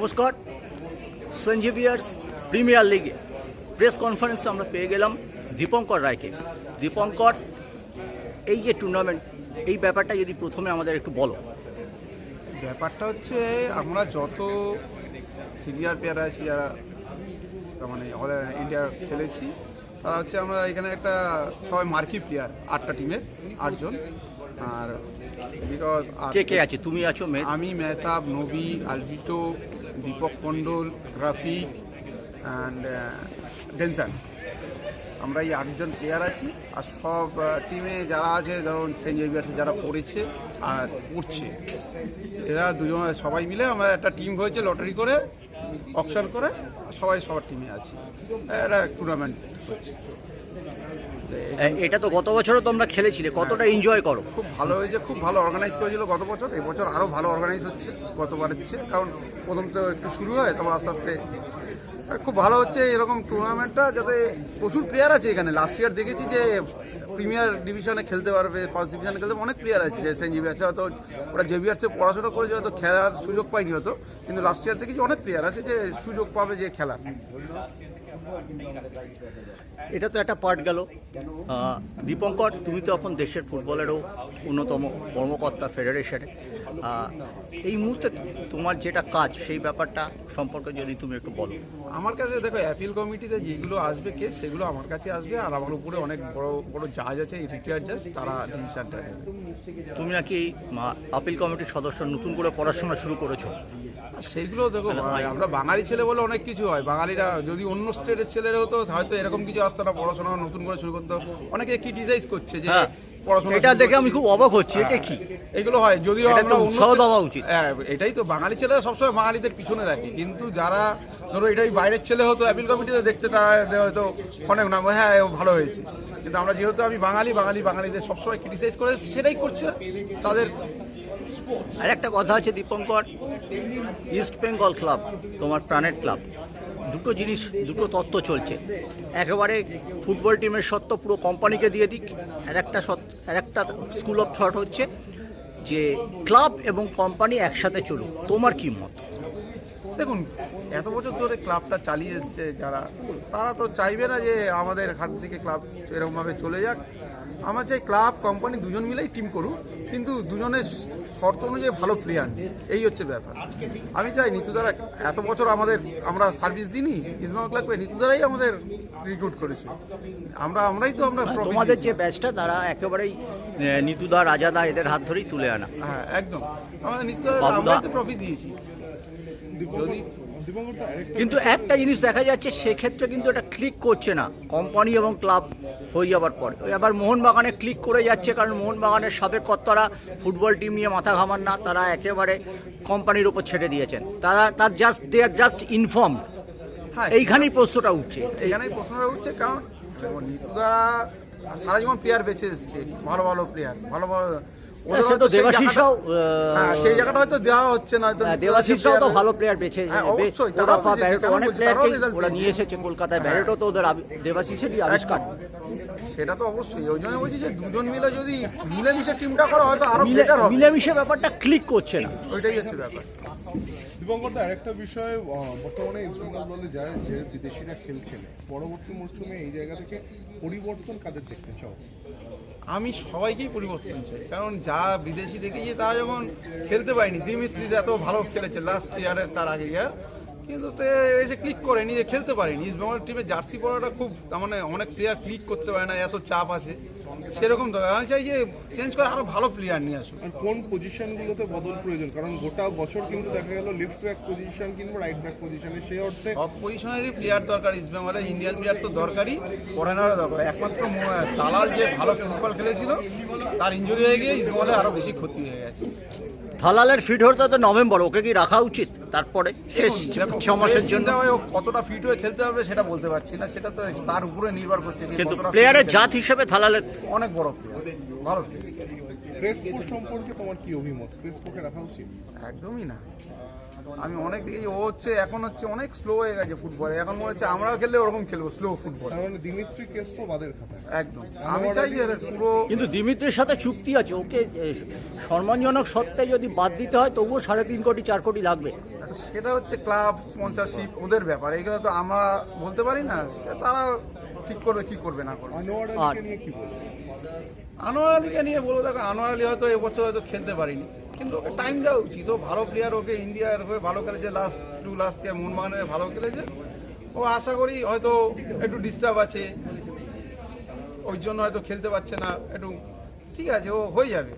নমস্কার। সঞ্জীভিয়ার্স প্রিমিয়ার লিগে প্রেস কনফারেন্সে আমরা পেয়ে গেলাম দীপঙ্কর রায়কে। দীপঙ্কর এই যে টুর্নামেন্ট এই ব্যাপারটা যদি প্রথমে আমাদের একটু বলো। ব্যাপারটা হচ্ছে আমরা যত সিনিয়র প্লেয়ার আছি যারা মানে অল ইন্ডিয়া খেলেছি তারা হচ্ছে আমরা এখানে একটা সবাই মার্কি প্লেয়ার আটটা টিমের আটজন। আর বিকজ কে কে আছে? তুমি আছো মে আমি মেহতাব নবী আলভিটো দীপক মণ্ডল রাফিক অ্যান্ড ডেনসান আমরা এই আটজন প্লেয়ার আছি, আর সব টিমে যারা আছে, ধরুন সেন্ট জেভিয়ার্সে যারা পড়েছে আর পড়ছে এরা দুজন সবাই মিলে আমরা একটা টিম হয়েছে লটারি করে অকশন করে সবাই সবার টিমে আছি। একটা টুর্নামেন্ট হচ্ছে এটা তো গত বছরও তোমরা খেলেছিলে কতটা এনজয় করো? খুব ভালো হয়েছে খুব ভালো অর্গানাইজ করেছিল গত বছর এবছর আরও ভালো অর্গানাইজ হচ্ছে গতবারের চেয়ে। কারণ প্রথম তো একটু শুরু হয় তারপর আস্তে আস্তে খুব ভালো হচ্ছে এরকম টুর্নামেন্টটা যাতে প্রচুর প্লেয়ার আছে এখানে। লাস্ট ইয়ার দেখেছি যে প্রিমিয়ার ডিভিশনে খেলতে পারবে ফার্স্ট ডিভিশনে খেলতে অনেক প্লেয়ার আছে। যে সেন্ট জেভিয়ার্সে হয়তো ওরা জেভিয়ার্সে পড়াশোনা করেছে হয়তো খেলার সুযোগ পায়নি হতো কিন্তু লাস্ট ইয়ার দেখেছি অনেক প্লেয়ার আছে যে সুযোগ পাবে যে খেলার। এটা তো একটা পার্ট গেল। দীপঙ্কর, তুমি তো এখন দেশের ফুটবলেরও অন্যতম কর্মকর্তা ফেডারেশনে। এই মুহূর্তে তোমার যেটা কাজ সেই ব্যাপারটা সম্পর্কে যদি তুমি একটু বলো। আমার কাছে দেখো অ্যাপিল কমিটিতে যেগুলো আসবে কেস সেগুলো আমার কাছে আসবে আর আমার উপরে অনেক বড় বড় জাজ আছে রিটায়ার জাজ তারা ডিসিশনটা নেবে। তুমি নাকি আপিল কমিটির সদস্য নতুন করে পড়াশোনা শুরু করেছ? আর সেইগুলো দেখো আমরা বাঙালি ছেলে বলে অনেক কিছু হয়। বাঙালিরা যদি অন্য স্টেটের ছেলেরা হতো হয়তো এরকম কিছু আসতো না পড়াশোনা নতুন করে শুরু করতো। অনেকে কি ডিজাইজ করছে যে হ্যাঁ। পড়াশোনা এটা দেখে আমি খুব অবাক হচ্ছি এটা হ্যাঁ, কি? এগুলো হয় যদিও আমরা উৎসাহ দেওয়া উচিত। হ্যাঁ, এটাই তো বাঙালি ছেলেরা সবসময় বাঙালিদের পিছনে রাখে। কিন্তু যারা ধরো এটাই বাইরের ছেলে হতো অ্যাপিল কমিটিতে দেখতে তারা হয়তো অনেক নাম হ্যাঁ ভালো হয়েছে। কিন্তু আমরা যেহেতু আমি বাঙালি বাঙালি বাঙালিদের সবসময় ক্রিটিসাইজ করে সেটাই করছে তাদের আর একটা কথা আছে দীপঙ্কর ইস্ট বেঙ্গল ক্লাব তোমার প্রাণের ক্লাব দুটো জিনিস, দুটো তত্ত্ব চলছে। একেবারে ফুটবল টিমের সত্ত্ব পুরো কোম্পানিকে দিয়ে দিক, আর একটা আর একটা স্কুল অফ থট হচ্ছে যে ক্লাব এবং কোম্পানি একসাথে চলুক। তোমার কি মত? দেখুন, এত বছর ধরে ক্লাবটা চালিয়ে এসছে যারা, তারা তো চাইবে না যে আমাদের হাত থেকে ক্লাব এরকমভাবে চলে যাক। আমার চাই ক্লাব কোম্পানি দুজন মিলেই টিম করুক, কিন্তু দুজনের শর্ত অনুযায়ী ভালো প্লেয়ার এই হচ্ছে ব্যাপার। আমি চাই নিতুদারা এত বছর আমাদের আমরা সার্ভিস দিইনি ইসমাম ক্লাবকে নিতুদারাই আমাদের রিক্রুট করেছে। আমরা আমরাই তো আমরা আমাদের যে ব্যাচটা তারা একেবারেই নিতুদা রাজাদা এদের হাত ধরেই তুলে আনা। হ্যাঁ একদম। আমরা নিতু দ্বারা আমরাই তো ট্রফি দিয়েছি। যদি কিন্তু একটা জিনিস দেখা যাচ্ছে সেক্ষেত্রে কিন্তু এটা ক্লিক করছে না। কোম্পানি এবং ক্লাব হয়ে যাবার পর। এবার মোহনবাগানে ক্লিক করে যাচ্ছে কারণ মোহনবাগানের সাবেক কর্তারা ফুটবল টিম নিয়ে মাথা ঘামান না তারা একেবারে কোম্পানির উপর ছেড়ে দিয়েছেন। তারা তার just they are just inform হ্যাঁ এইখানেই প্রশ্নটা উঠছে। এইখানেই প্রশ্নটা উঠছে কারণ নিতু দ্বারা সারা জীবন প্লেয়ার বেঁচে এসছে ভালো ভালো প্লেয়ার ভালো ভালো তো সেই দেবাশিসরাও, হ্যাঁ, সেই জায়গাটা হয়তো দেওয়া হচ্ছে না দেবাশিসরাও তো ভালো প্লেয়ার পেয়েছে হ্যাঁ, অবশ্যই, ওরাফা ব্যারেটো অনেক বলছি, প্লেয়ার তারাও result ওরা নিয়ে এসেছে কলকাতায় হ্যাঁ। ব্যারেটো তো ওদের দেবাশিসেরই আবিষ্কার। সেটা তো অবশ্যই ওই জন্য বলছি যে দুজন মিলে যদি মিলেমিশে টিমটা করো হয়তো আরও বেটার হবে। মিলেমিশে ব্যাপারটা ক্লিক করছে না। ওইটাই হচ্ছে ব্যাপার। দিবঙ্কর আরেকটা বিষয় বর্তমানে ইস্ট দলে যারা যে বিদেশিরা খেলছেন, পরবর্তী মরশুমে এই জায়গা থেকে পরিবর্তন কাদের দেখতে চাও? আমি সবাইকেই পরিবর্তন চাই, কারণ যা বিদেশি দেখেছি তারা যখন খেলতে পারেনি, দিমিত্রি এত ভালো খেলেছে লাস্ট ইয়ারের তার আগে ইয়ার কিন্তু তো এসে ক্লিক করেনি যে খেলতে পারেনি। ইস্ট বেঙ্গল টিমে জার্সি পরাটা খুব মানে অনেক প্লেয়ার ক্লিক করতে পারে না, এত চাপ আছে। সেরকম আমি চাই যে চেঞ্জ করে আরও ভালো প্লেয়ার নিয়ে আসুক। আর কোন পজিশনগুলোতে বদল প্রয়োজন? কারণ গোটা বছর কিন্তু দেখা গেল লেফট ব্যাক পজিশন কিংবা রাইট ব্যাক পজিশনে সেই অর্থে সব পজিশনেরই প্লেয়ার দরকার ইস্ট বেঙ্গলে ইন্ডিয়ান প্লেয়ার তো দরকারই ফরেনারও দরকার। একমাত্র দালাল যে ভালো ফুটবল খেলেছিল তার ইঞ্জুরি হয়ে গিয়ে ইস্ট বেঙ্গলে আরও বেশি ক্ষতি হয়ে গেছে। থালালের ফিট হতে তো নভেম্বর ওকে কি রাখা উচিত? তারপরে শেষ ছ মাসের জন্য। ও কতটা ফিট হয়ে খেলতে পারবে সেটা বলতে পারছি না সেটা তো তার উপরে নির্ভর করছে কিন্তু প্লেয়ারের জাত হিসেবে থালালের। অনেক বড় প্লেয়ার ভালো। সম্পর্কে তোমার কি অভিমত? ক্রেসপোকে রাখা উচিত? একদমই না। আমি অনেক দেখেছি ও হচ্ছে এখন হচ্ছে অনেক স্লো হয়ে গেছে ফুটবলে এখন মনে হচ্ছে আমরাও খেললে ওরকম খেলব স্লো ফুটবল মানে দিমিত্রি ক্রেসপো বাদের খাতায় একদম। আমি চাই যে পুরো কিন্তু দিমিত্রির সাথে চুক্তি আছে। ওকে সম্মানজনক সত্ত্বে যদি বাদ দিতে হয় তবুও সাড়ে তিন কোটি চার কোটি লাগবে। সেটা হচ্ছে ক্লাব স্পন্সরশিপ ওদের ব্যাপার। এগুলো তো আমরা বলতে পারি না সে তারা ঠিক করবে কি করবে না করবে। আনোয়ার আলীকে নিয়ে বলব দেখো, আনোয়ার আলী হয়তো এবছর হয়তো খেলতে পারিনি। কিন্তু ওকে টাইম দেওয়া উচিত। ও ভালো প্লেয়ার ওকে ইন্ডিয়ার হয়ে ভালো খেলেছে লাস্ট টু লাস্ট ইয়ার মোহনবাগানের ভালো খেলেছে। ও আশা করি হয়তো একটু ডিস্টার্ব আছে। ওই জন্য হয়তো খেলতে পারছে না। একটু ঠিক আছে, ও হয়ে যাবে।